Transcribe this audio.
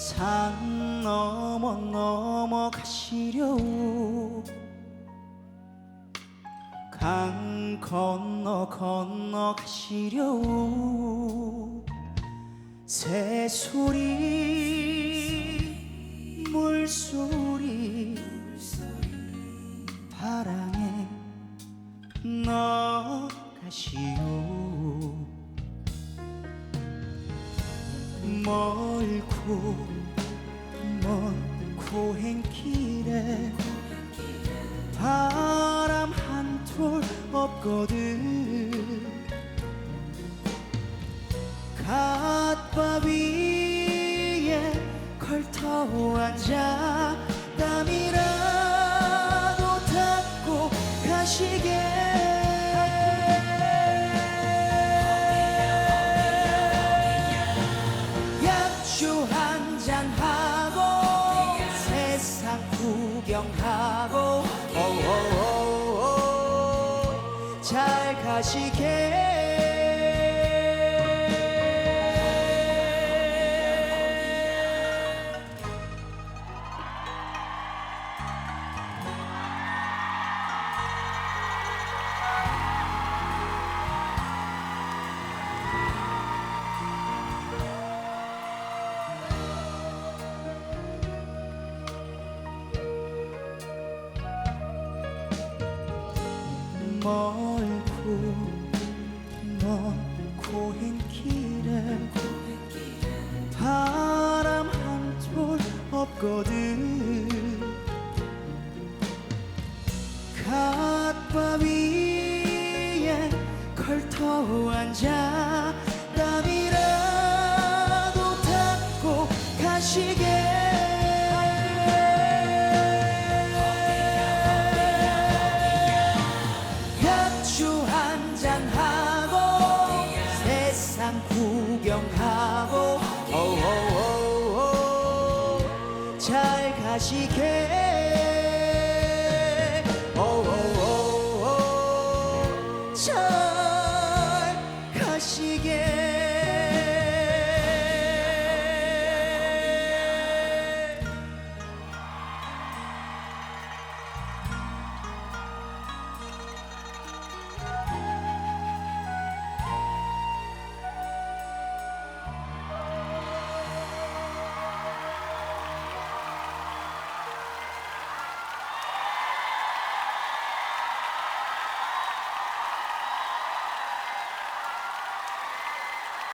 산 넘어 넘어 가시려우 강 건너 건너 가시려우 새소리 물소리 바람에 너 가시오 멀고 먼 고행길에 바람 한 톨 없거든. 갓바 위에 걸터 앉아 잘 가시게. 멀 고먼 고행 길에 바람 한 톨 없거든. 갓바 위에 걸터 앉아 잘가